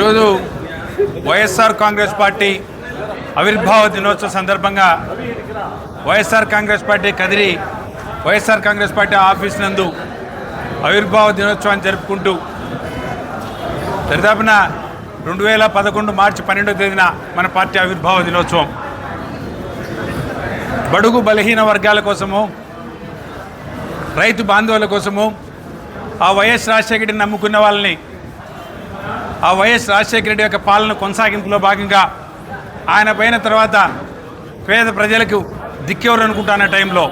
ఈరోజు వైఎస్ఆర్ కాంగ్రెస్ పార్టీ ఆవిర్భావ దినోత్సవ సందర్భంగా YSR Congress party Kadiri YSR Congress party office నందు ఆవిర్భావ దినోత్సవాన్ని జరుపుకుంటూ దరిదాపున రెండు వేల పదకొండు మార్చి పన్నెండవ తేదీన మన పార్టీ ఆవిర్భావ దినోత్సవం. బడుగు బలహీన వర్గాల కోసము రైతు బాంధవుల కోసము ఆ వైఎస్ రాజశేఖరిని నమ్ముకున్న వాళ్ళని ఆ వైఎస్ రాజశేఖర రెడ్డి యొక్క పాలన కొనసాగింపులో భాగంగా ఆయన పైన తర్వాత పేద ప్రజలకు దిక్కెవరు అనుకుంటున్న టైంలో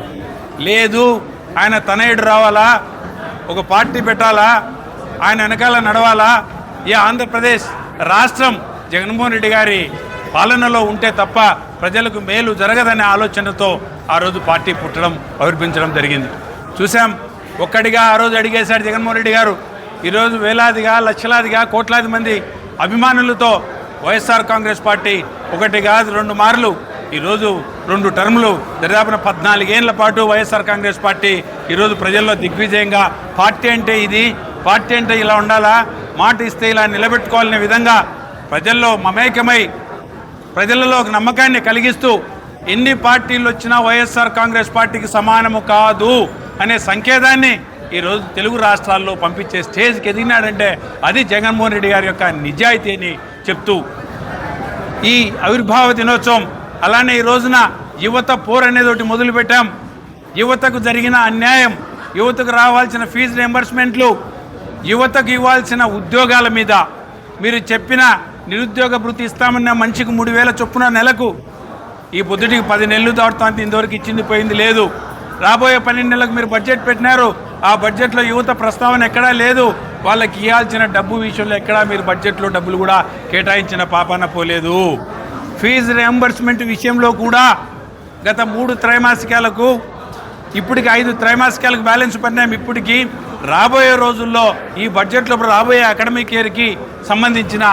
లేదు ఆయన తనయుడు రావాలా ఒక పార్టీ పెట్టాలా ఆయన వెనకాల నడవాలా ఈ ఆంధ్రప్రదేశ్ రాష్ట్రం జగన్మోహన్ రెడ్డి గారి పాలనలో ఉంటే తప్ప ప్రజలకు మేలు జరగదనే ఆలోచనతో ఆ రోజు పార్టీ పుట్టడం ఆవిర్భించడం జరిగింది. చూసాం ఒక్కడిగా ఆ రోజు అడిగేశాడు జగన్మోహన్ రెడ్డి గారు ఈరోజు వేలాదిగా లక్షలాదిగా కోట్లాది మంది అభిమానులతో వైఎస్ఆర్ కాంగ్రెస్ పార్టీ ఒకటి కాదు రెండు మార్లు ఈరోజు రెండు టర్ములు దరిదాపున పద్నాలుగేళ్ళ పాటు వైఎస్ఆర్ కాంగ్రెస్ పార్టీ ఈరోజు ప్రజల్లో దిగ్విజయంగా పార్టీ అంటే ఇది పార్టీ అంటే ఇలా ఉండాలా మాట ఇస్తే ఇలా నిలబెట్టుకోవాలనే విధంగా ప్రజల్లో మమేకమై ప్రజలలో ఒక నమ్మకాన్ని కలిగిస్తూ ఎన్ని పార్టీలు వచ్చినా వైఎస్ఆర్ కాంగ్రెస్ పార్టీకి సమానము కాదు అనే సంకేతాన్ని ఈరోజు తెలుగు రాష్ట్రాల్లో పంపించే స్టేజ్కి ఎదిగినాడంటే అది జగన్మోహన్ రెడ్డి గారి యొక్క నిజాయితీ అని చెప్తూ ఈ ఆవిర్భావ దినోత్సవం అలానే ఈ రోజున యువత పోర్ అనేది ఒకటి మొదలుపెట్టాం. యువతకు జరిగిన అన్యాయం యువతకు రావాల్సిన ఫీజు రియంబర్స్మెంట్లు యువతకు ఇవ్వాల్సిన ఉద్యోగాల మీద మీరు చెప్పిన నిరుద్యోగ భృతి ఇస్తామన్న మనిషికి మూడు వేల చొప్పున నెలకు. ఈ పొద్దుటికి పది నెలలు దాటుతాంతి ఇంతవరకు ఇచ్చింది పోయింది లేదు. రాబోయే పన్నెండు నెలలకు మీరు బడ్జెట్ పెట్టినారు. ఆ బడ్జెట్లో యువత ప్రస్తావన ఎక్కడా లేదు. వాళ్ళకి ఇవ్వాల్సిన డబ్బు విషయంలో ఎక్కడా మీరు బడ్జెట్లో డబ్బులు కూడా కేటాయించిన పాపాన పోలేదు. ఫీజు రియంబర్స్మెంట్ విషయంలో కూడా గత మూడు త్రైమాసికాలకు ఇప్పటికి ఐదు త్రైమాసికాలకు బ్యాలెన్స్ పడినాం ఇప్పటికి రాబోయే రోజుల్లో ఈ బడ్జెట్లో రాబోయే అకాడమిక్ ఇయర్కి సంబంధించిన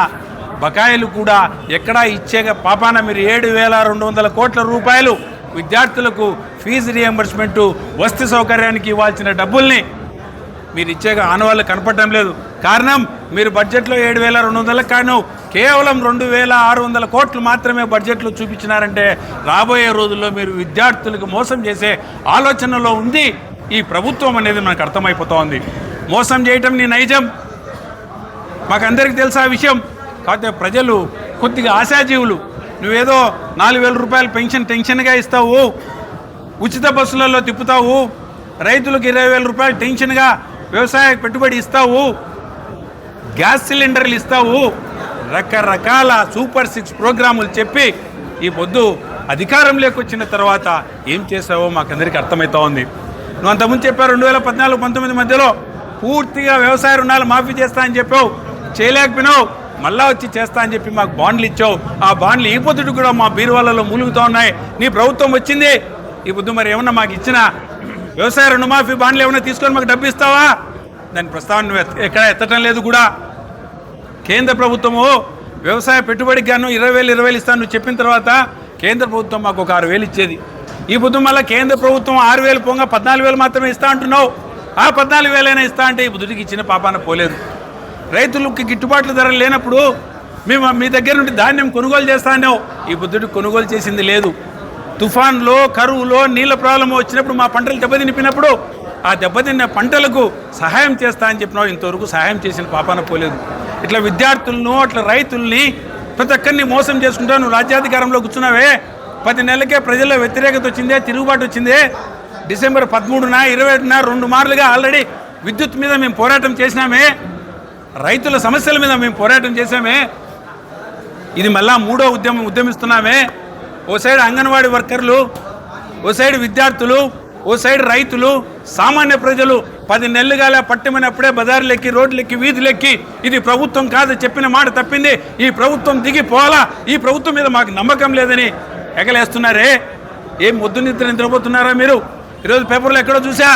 బకాయిలు కూడా ఎక్కడా ఇచ్చే పాపాన మీరు ఏడు వేల రెండు వందల కోట్ల రూపాయలు విద్యార్థులకు ఫీజు రియంబర్స్మెంట్ వస్తు సౌకర్యానికి ఇవ్వాల్సిన డబ్బుల్ని మీరు ఇచ్చే ఆనవాళ్ళు కనపడటం లేదు. కారణం మీరు బడ్జెట్లో ఏడు వేల రెండు వందల కాను కేవలం రెండు వేల ఆరు వందల కోట్లు మాత్రమే బడ్జెట్లో చూపించినారంటే రాబోయే రోజుల్లో మీరు విద్యార్థులకు మోసం చేసే ఆలోచనలో ఉంది. ఈ ప్రభుత్వం అనేది మనకు అర్థమైపోతోంది. మోసం చేయటం నీ నైజం. మాకందరికీ తెలుసా విషయం? కాకపోతే ప్రజలు కొద్దిగా ఆశాజీవులు. నువ్వేదో నాలుగు వేల రూపాయలు పెన్షన్ టెన్షన్గా ఇస్తావు. ఉచిత బస్సులలో తిప్పుతావు. రైతులకు ఇరవై వేల రూపాయలు టెన్షన్గా వ్యవసాయ పెట్టుబడి ఇస్తావు. గ్యాస్ సిలిండర్లు ఇస్తావు. రకరకాల సూపర్ సిక్స్ ప్రోగ్రాములు చెప్పి ఈ పొద్దు అధికారంలోకి వచ్చిన తర్వాత ఏం చేసావో మాకందరికీ అర్థమవుతా ఉంది. నువ్వు అంతకుముందు చెప్పావు రెండు వేల పద్నాలుగు పంతొమ్మిది మధ్యలో పూర్తిగా వ్యవసాయ రుణాలు మాఫీ చేస్తా అని చెప్పావు. చేయలేకపోయినావు. మళ్ళా వచ్చి చేస్తా అని చెప్పి మాకు బాండ్లు ఇచ్చావు. ఆ బాండ్లు ఈ పొద్దుడు కూడా మా బీరువాళ్ళలో మూలుగుతూ ఉన్నాయి. నీ ప్రభుత్వం వచ్చింది. ఈ పొద్దు మరి ఏమన్నా మాకు ఇచ్చిన? వ్యవసాయ రుణమాఫీ బాండ్లు ఏమైనా తీసుకొని మాకు డబ్బు ఇస్తావా? దాని ప్రస్తావన నువ్వు ఎక్కడ ఎత్తటం లేదు కూడా. కేంద్ర ప్రభుత్వము వ్యవసాయ పెట్టుబడికి గాను ఇరవై వేలు ఇరవై వేలు ఇస్తాను. నువ్వు చెప్పిన తర్వాత కేంద్ర ప్రభుత్వం మాకు ఒక ఆరు వేలు ఇచ్చేది. ఈ పొద్దు మళ్ళీ కేంద్ర ప్రభుత్వం ఆరు వేలు పోగా పద్నాలుగు వేలు మాత్రమే ఇస్తా అంటున్నావు. ఆ పద్నాలుగు వేలైనా ఇస్తా అంటే ఈ బుద్ధుడికి ఇచ్చిన పాపాన పోలేదు. రైతులకి గిట్టుబాట్లు ధరలు లేనప్పుడు మేము మీ దగ్గర నుండి ధాన్యం కొనుగోలు చేస్తానో ఈ బుద్ధుడికి కొనుగోలు చేసింది లేదు. తుఫాన్లో కరువులో నీళ్ళ ప్రాబ్లం వచ్చినప్పుడు మా పంటలు దెబ్బతినిపినప్పుడు ఆ దెబ్బతిన్న పంటలకు సహాయం చేస్తా అని చెప్పినావు. ఇంతవరకు సహాయం చేసిన పాపాన పోలేదు. ఇట్లా విద్యార్థులను అట్లా రైతుల్ని ప్రతి ఒక్కరిని మోసం చేసుకుంటా నువ్వు రాజ్యాధికారంలో కూర్చున్నావే. పది నెలలకే ప్రజల్లో వ్యతిరేకత వచ్చిందే తిరుగుబాటు వచ్చిందే. డిసెంబర్ పదమూడున ఇరవై ఒకటిన రెండు మార్లుగా ఆల్రెడీ విద్యుత్ మీద మేము పోరాటం చేసినామే. రైతుల సమస్యల మీద మేము పోరాటం చేసామే ఇది మళ్ళా మూడో ఉద్యమం ఉద్యమిస్తున్నామే. ఓ సైడ్ అంగన్వాడీ వర్కర్లు ఓ సైడ్ విద్యార్థులు ఓ సైడ్ రైతులు సామాన్య ప్రజలు పది నెలలుగాల పట్టమైనప్పుడే బజార్లెక్కి రోడ్లెక్కి వీధులెక్కి ఇది ప్రభుత్వం కాదు చెప్పిన మాట తప్పింది. ఈ ప్రభుత్వం దిగిపోవాలా ఈ ప్రభుత్వం మీద మాకు నమ్మకం లేదని ఎగలేస్తున్నారే. ఏం ముద్దు నిద్ర నిద్రపోతున్నారా మీరు? ఈరోజు పేపర్లో ఎక్కడో చూసా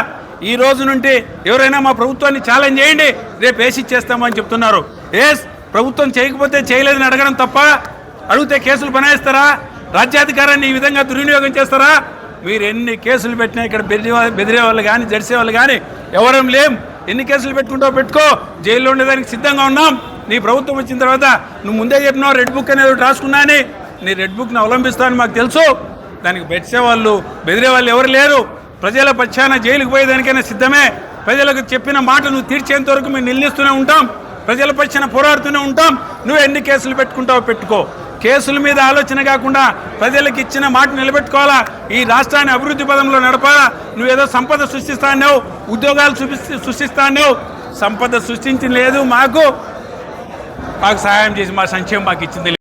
ఈ రోజు నుండి ఎవరైనా మా ప్రభుత్వాన్ని ఛాలెంజ్ చేయండి రేపు వేసి ఇచ్చేస్తామని చెప్తున్నారు. ఎస్ ప్రభుత్వం చేయకపోతే చేయలేదని అడగడం తప్ప అడిగితే కేసులు బనాయిస్తారా? రాజ్యాధికారాన్ని ఈ విధంగా దుర్వినియోగం చేస్తారా? మీరు ఎన్ని కేసులు పెట్టినా ఇక్కడ బెదిరే బెదిరే వాళ్ళు కానీ జడిసే వాళ్ళు కానీ ఎవరం లేం. ఎన్ని కేసులు పెట్టుకుంటావు పెట్టుకో. జైల్లో ఉండేదానికి సిద్ధంగా ఉన్నాం. నీ ప్రభుత్వం వచ్చిన తర్వాత నువ్వు ముందే చెప్పినావు రెడ్ బుక్ అనేది ఒకటి రాసుకున్నా అని. నీ రెడ్ బుక్ని అవలంబిస్తావని మాకు తెలుసు. దానికి బెట్సే వాళ్ళు బెదిరే వాళ్ళు ఎవరు లేరు. ప్రజల పక్షాన జైలుకు పోయేదానికైనా సిద్ధమే. ప్రజలకు చెప్పిన మాట నువ్వు తీర్చేంత వరకు మేము నిలదీస్తూనే ఉంటాం. ప్రజల పక్షాన పోరాడుతూనే ఉంటాం. నువ్వు ఎన్ని కేసులు పెట్టుకుంటావో పెట్టుకో. కేసుల మీద ఆలోచన కాకుండా ప్రజలకు ఇచ్చిన మాట నిలబెట్టుకోవాలా? ఈ రాష్ట్రాన్ని అభివృద్ధి పదంలో నడపాలా? నువ్వేదో సంపద సృష్టిస్తానేవు ఉద్యోగాలు సృష్టిస్తానేవు సంపద సృష్టించి లేదు మాకు. మాకు సహాయం చేసి మా సంక్షేమం మాకు ఇచ్చింది